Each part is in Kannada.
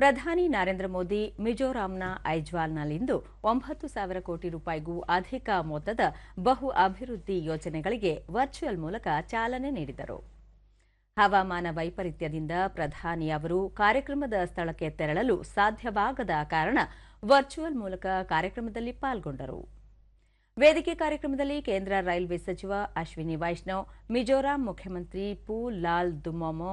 ಪ್ರಧಾನಿ ನರೇಂದ್ರ ಮೋದಿ ಮಿಜೋರಾಂನ ಐಜ್ವಾಲ್ನಲ್ಲಿಂದು ಒಂಬತ್ತು ಸಾವಿರ ಕೋಟಿ ರೂಪಾಯಿಗೂ ಅಧಿಕ ಮೊತ್ತದ ಬಹು ಅಭಿವೃದ್ಧಿ ಯೋಜನೆಗಳಿಗೆ ವರ್ಚುವಲ್ ಮೂಲಕ ಚಾಲನೆ ನೀಡಿದರು. ಹವಾಮಾನ ವೈಪರೀತ್ಯದಿಂದ ಪ್ರಧಾನಿ ಅವರು ಕಾರ್ಯಕ್ರಮದ ಸ್ಥಳಕ್ಕೆ ತೆರಳಲು ಸಾಧ್ಯವಾಗದ ಕಾರಣ ವರ್ಚುವಲ್ ಮೂಲಕ ಕಾರ್ಯಕ್ರಮದಲ್ಲಿ ಪಾಲ್ಗೊಂಡರು. ವೇದಿಕೆ ಕಾರ್ಯಕ್ರಮದಲ್ಲಿ ಕೇಂದ್ರ ರೈಲ್ವೆ ಸಚಿವ ಅಶ್ವಿನಿ ವೈಷ್ಣವ್, ಮಿಜೋರಾಂ ಮುಖ್ಯಮಂತ್ರಿ ಪೂ ಲಾಲ್ ದುಮೊಮೊ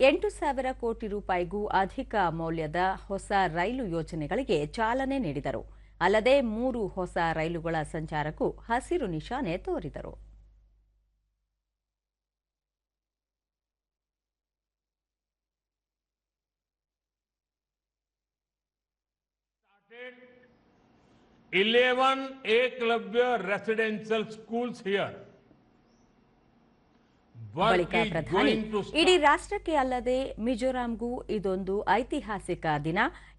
ಎಂಟು ಸಾವಿರ ಕೋಟಿ ರೂಪಾಯಿಗೂ ಅಧಿಕ ಮೌಲ್ಯದ ಹೊಸ ರೈಲು ಯೋಜನೆಗಳಿಗೆ ಚಾಲನೆ ನೀಡಿದರು ಅಲ್ಲದೆ ಮೂರು ಹೊಸ ರೈಲುಗಳ ಸಂಚಾರಕ್ಕೂ ಹಸಿರು ನಿಶಾನೆ ತೋರಿದರು ಇಲೆವನ್ 11 Eklavya ಸ್ಕೂಲ್ಸ್ ಹಿಯರ್. ಬಳಿಕ ಪ್ರಧಾನಿ ಇಡೀ ರಾಷ್ಟ್ರಕ್ಕೆ ಅಲ್ಲದೆ ಮಿಜೋರಾಂಗೂ ಇದೊಂದು ಐತಿಹಾಸಿಕ ದಿನ.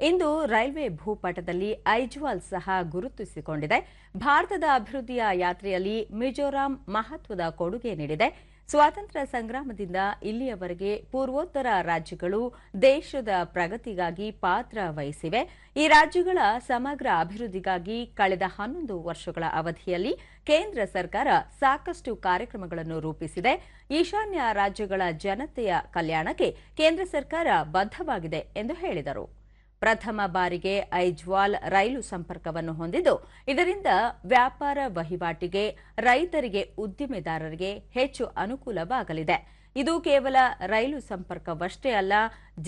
ಇಂದು ರೈಲ್ವೆ ಭೂಪಟದಲ್ಲಿ ಐಜ್ವಾಲ್ ಸಹ ಗುರುತಿಸಿಕೊಂಡಿದೆ. ಭಾರತದ ಅಭಿವೃದ್ಧಿಯ ಯಾತ್ರೆಯಲ್ಲಿ ಮಿಜೋರಾಂ ಮಹತ್ವದ ಕೊಡುಗೆ ನೀಡಿದೆ. ಸ್ವಾತಂತ್ರ್ಯ ಸಂಗ್ರಾಮದಿಂದ ಇಲ್ಲಿಯವರೆಗೆ ಪೂರ್ವೋತ್ತರ ರಾಜ್ಯಗಳು ದೇಶದ ಪ್ರಗತಿಗಾಗಿ ಪಾತ್ರ ವಹಿಸಿವೆ. ಈ ರಾಜ್ಯಗಳ ಸಮಗ್ರ ಅಭಿವೃದ್ಧಿಗಾಗಿ ಕಳೆದ ಹನ್ನೊಂದು ವರ್ಷಗಳ ಅವಧಿಯಲ್ಲಿ ಕೇಂದ್ರ ಸರ್ಕಾರ ಸಾಕಷ್ಟು ಕಾರ್ಯಕ್ರಮಗಳನ್ನು ರೂಪಿಸಿದೆ. ಈಶಾನ್ಯ ರಾಜ್ಯಗಳ ಜನತೆಯ ಕಲ್ಯಾಣಕ್ಕೆ ಕೇಂದ್ರ ಸರ್ಕಾರ ಬದ್ಧವಾಗಿದೆ ಎಂದು ಹೇಳಿದರು. ಪ್ರಥಮ ಬಾರಿಗೆ ಐಜ್ವಾಲ್ ರೈಲು ಸಂಪರ್ಕವನ್ನು ಹೊಂದಿದ್ದು, ಇದರಿಂದ ವ್ಯಾಪಾರ ವಹಿವಾಟಿಗೆ, ರೈತರಿಗೆ ಉದ್ದಿಮೆದಾರರಿಗೆ ಹೆಚ್ಚು ಅನುಕೂಲವಾಗಲಿದೆ. ಇದು ಕೇವಲ ರೈಲು ಸಂಪರ್ಕವಷ್ಟೇ ಅಲ್ಲ,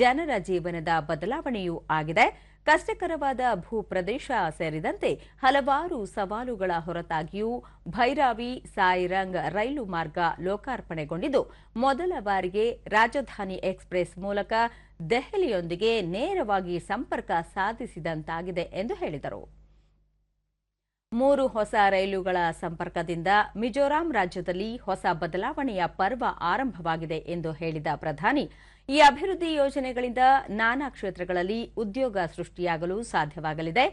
ಜನರ ಜೀವನದ ಬದಲಾವಣೆಯೂ ಆಗಿದೆ. ಕಷ್ಟಕರವಾದ ಭೂಪ್ರದೇಶ ಸೇರಿದಂತೆ ಹಲವಾರು ಸವಾಲುಗಳ ಹೊರತಾಗಿಯೂ ಭೈರಾವಿ, ಸಾಯಿರಂಗ್ ರೈಲು ಮಾರ್ಗ ಲೋಕಾರ್ಪಣೆಗೊಂಡಿದ್ದು, ಮೊದಲ ಬಾರಿಗೆ ರಾಜಧಾನಿ ಎಕ್ಸ್ಪ್ರೆಸ್ ಮೂಲಕ ದೆಹಲಿಯೊಂದಿಗೆ ನೇರವಾಗಿ ಸಂಪರ್ಕ ಸಾಧಿಸಿದಂತಾಗಿದೆ ಎಂದು ಹೇಳಿದರು. ಮೂರು ಹೊಸ ರೈಲುಗಳ ಸಂಪರ್ಕದಿಂದ ಮಿಜೋರಾಂ ರಾಜ್ಯದಲ್ಲಿ ಹೊಸ ಬದಲಾವಣೆಯ ಪರ್ವ ಆರಂಭವಾಗಿದೆ ಎಂದು ಹೇಳಿದ ಪ್ರಧಾನಿ, ಈ ಅಭಿವೃದ್ಧಿ ಯೋಜನೆಗಳಿಂದ ನಾನಾ ಕ್ಷೇತ್ರಗಳಲ್ಲಿ ಉದ್ಯೋಗ ಸೃಷ್ಟಿಯಾಗಲು ಸಾಧ್ಯವಾಗಲಿದೆ.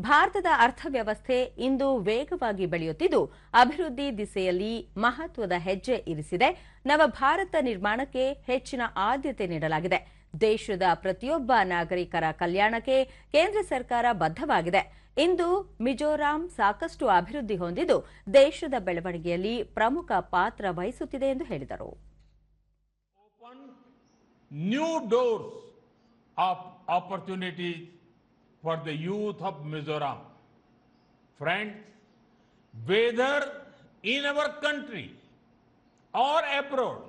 ಭಾರತದ ಅರ್ಥವ್ಯವಸ್ಥೆ ಇಂದು ವೇಗವಾಗಿ ಬೆಳೆಯುತ್ತಿದ್ದು, ಅಭಿವೃದ್ಧಿ ದಿಸೆಯಲ್ಲಿ ಮಹತ್ವದ ಹೆಜ್ಜೆ ಇರಿಸಿದೆ. ನವ ಭಾರತ ನಿರ್ಮಾಣಕ್ಕೆ ಹೆಚ್ಚಿನ ಆದ್ಯತೆ ನೀಡಲಾಗಿದೆ. ದೇಶದ ಪ್ರತಿಯೊಬ್ಬ ನಾಗರಿಕರ ಕಲ್ಯಾಣಕ್ಕೆ ಕೇಂದ್ರ ಸರ್ಕಾರ ಬದ್ಧವಾಗಿದೆ. ಇಂದು ಮಿಜೋರಾಂ ಸಾಕಷ್ಟು ಅಭಿವೃದ್ಧಿ ಹೊಂದಿದ್ದು, ದೇಶದ ಬೆಳವಣಿಗೆಯಲ್ಲಿ ಪ್ರಮುಖ ಪಾತ್ರ ವಹಿಸುತ್ತಿದೆ ಎಂದು ಹೇಳಿದರು. New doors of for the youth of Mizoram. Friends, whether in our country or abroad,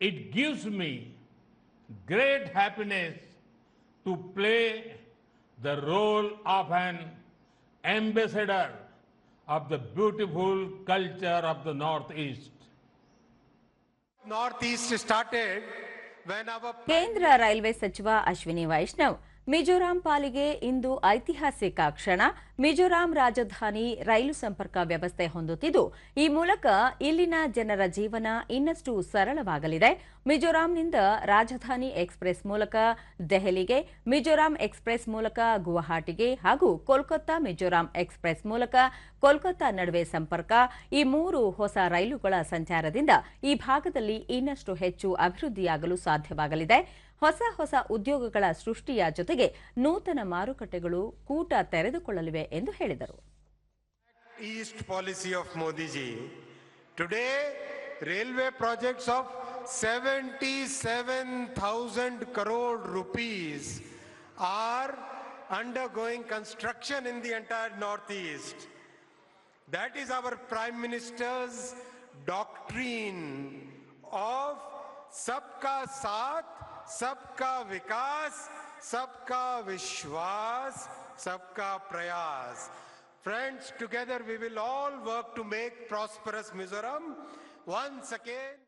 it gives me great happiness to play the role of an ambassador of the beautiful culture of the Northeast. Northeast started when our ಕೇಂದ್ರ ರೈಲ್ವೆ ಸಚಿವ ಅಶ್ವಿನಿ ವೈಷ್ಣವ್ ಮಿಜೋರಾಂ ಪಾಲಿಗೆ ಇಂದು ಐತಿಹಾಸಿಕ ಕ್ಷಣ. ಮಿಜೋರಾಂ ರಾಜಧಾನಿ ರೈಲು ಸಂಪರ್ಕ ವ್ಯವಸ್ಥೆ ಹೊಂದುತ್ತಿದ್ದು, ಈ ಮೂಲಕ ಇಲ್ಲಿನ ಜನರ ಜೀವನ ಇನ್ನಷ್ಟು ಸರಳವಾಗಲಿದೆ. ಮಿಜೋರಾಂನಿಂದ ರಾಜಧಾನಿ ಎಕ್ಸ್ಪ್ರೆಸ್ ಮೂಲಕ ದೆಹಲಿಗೆ, ಮಿಜೋರಾಂ ಎಕ್ಸ್ಪ್ರೆಸ್ ಮೂಲಕ ಗುವಾಹಟಿಗೆ ಹಾಗೂ ಕೋಲ್ಕತ್ತಾ ಮಿಜೋರಾಂ ಎಕ್ಸ್ಪ್ರೆಸ್ ಮೂಲಕ ಕೋಲ್ಕತ್ತಾ ನಡುವೆ ಸಂಪರ್ಕ. ಈ ಮೂರು ಹೊಸ ರೈಲುಗಳ ಸಂಚಾರದಿಂದ ಈ ಭಾಗದಲ್ಲಿ ಇನ್ನಷ್ಟು ಹೆಚ್ಚು ಅಭಿವೃದ್ಧಿಯಾಗಲು ಸಾಧ್ಯವಾಗಲಿದೆ. ಹೊಸ ಹೊಸ ಉದ್ಯೋಗಗಳ ಸೃಷ್ಟಿಯ ಜೊತೆಗೆ ನೂತನ ಮಾರುಕಟ್ಟೆಗಳು ಕೂಟ ತೆರೆದುಕೊಳ್ಳಲಿವೆ ಎಂದು ಹೇಳಿದರು. East policy of Modiji today railway projects of seventy seven thousand crore rupees are undergoing construction in the entire north east that is our prime minister's doctrine of ಸಬ್ ಕಾ ಸಾಥ್ सबका विकास, सबका विश्वास, सबका प्रयास। Friends together we will all work to make prosperous Mizoram once again